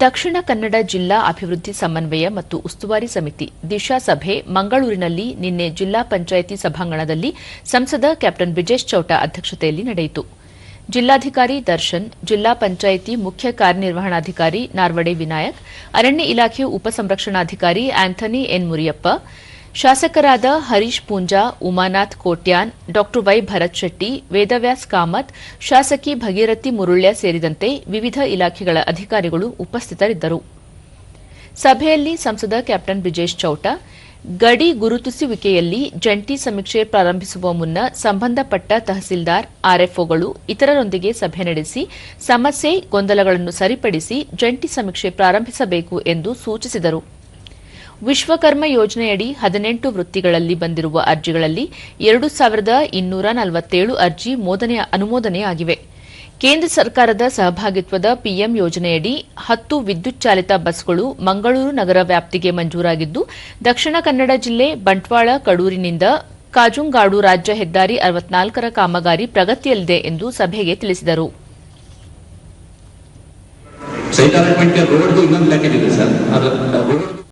ದಕ್ಷಿಣ ಕನ್ನಡ ಜಿಲ್ಲಾ ಅಭಿವೃದ್ಧಿ ಸಮನ್ವಯ ಮತ್ತು ಉಸ್ತುವಾರಿ ಸಮಿತಿ ದಿಶಾ ಸಭೆ ಮಂಗಳೂರಿನಲ್ಲಿ ನಿನ್ನೆ ಜಿಲ್ಲಾ ಪಂಚಾಯಿತಿ ಸಭಾಂಗಣದಲ್ಲಿ ಸಂಸದ ಕ್ಯಾಪ್ಟನ್ ಬ್ರಿಜೇಶ್ ಚೌಟ ಅಧ್ಯಕ್ಷತೆಯಲ್ಲಿ ನಡೆಯಿತು. ಜಿಲ್ಲಾಧಿಕಾರಿ ದರ್ಶನ್, ಜಿಲ್ಲಾ ಪಂಚಾಯಿತಿ ಮುಖ್ಯ ಕಾರ್ಯನಿರ್ವಹಣಾಧಿಕಾರಿ ನಾರ್ವಡೆ ವಿನಾಯಕ್, ಅರಣ್ಯ ಇಲಾಖೆ ಉಪಸಂರಕ್ಷಣಾಧಿಕಾರಿ ಆಂಥನಿ ಎನ್ ಮುರಿಯಪ್ಪ ಶಾಸಕರಾದ ಹರೀಶ್ ಪೂಂಜಾ, ಉಮಾನಾಥ್ ಕೋಟ್ಯಾನ್ ಡಾ ವೈ ಭರತ್ ಶೆಟ್ಟಿ, ವೇದವ್ಯಾಸ್ ಕಾಮತ್, ಶಾಸಕಿ ಭಗೀರಥಿ ಮುರುಳ್ಯ ಸೇರಿದಂತೆ ವಿವಿಧ ಇಲಾಖೆಗಳ ಅಧಿಕಾರಿಗಳು ಉಪಸ್ಥಿತರಿದ್ದರು. ಸಭೆಯಲ್ಲಿ ಸಂಸದ ಕ್ಯಾಪ್ಟನ್ ಬ್ರಿಜೇಶ್ ಚೌಟ, ಗಡಿ ಗುರುತಿಸುವಿಕೆಯಲ್ಲಿ ಜಂಟಿ ಸಮೀಕ್ಷೆ ಪ್ರಾರಂಭಿಸುವ ಮುನ್ನ ಸಂಬಂಧಪಟ್ಟ ತಹಸೀಲ್ದಾರ್, ಆರ್ಎಫ್ಒಗಳು ಇತರರೊಂದಿಗೆ ಸಭೆ ನಡೆಸಿ ಸಮಸ್ಯೆ ಗೊಂದಲಗಳನ್ನು ಸರಿಪಡಿಸಿ ಜಂಟಿ ಸಮೀಕ್ಷೆ ಪ್ರಾರಂಭಿಸಬೇಕು ಎಂದು ಸೂಚಿಸಿದರು. ವಿಶ್ವಕರ್ಮ ಯೋಜನೆಯಡಿ ಹದಿನೆಂಟು ವೃತ್ತಿಗಳಲ್ಲಿ ಬಂದಿರುವ ಅರ್ಜಿಗಳಲ್ಲಿ ಎರಡು ಸಾವಿರದ ಇನ್ನೂರ ನಲವತ್ತೇಳು ಅರ್ಜಿ ಅನುಮೋದನೆಯಾಗಿವೆ ಕೇಂದ್ರ ಸರ್ಕಾರದ ಸಹಭಾಗಿತ್ವದ ಪಿಎಂ ಯೋಜನೆಯಡಿ ಹತ್ತು ವಿದ್ಯುತ್ ಚಾಲಿತ ಬಸ್ಗಳು ಮಂಗಳೂರು ನಗರ ವ್ಯಾಪ್ತಿಗೆ ಮಂಜೂರಾಗಿದ್ದು, ದಕ್ಷಿಣ ಕನ್ನಡ ಜಿಲ್ಲೆ ಬಂಟ್ವಾಳ, ಕಡೂರಿನಿಂದ ಕಾಜುಂಗಾಡು ರಾಜ್ಯ ಹೆದ್ದಾರಿ ಅರವತ್ನಾಲ್ಕರ ಕಾಮಗಾರಿ ಪ್ರಗತಿಯಲ್ಲಿದೆ ಎಂದು ಸಭೆಗೆ ತಿಳಿಸಿದರು.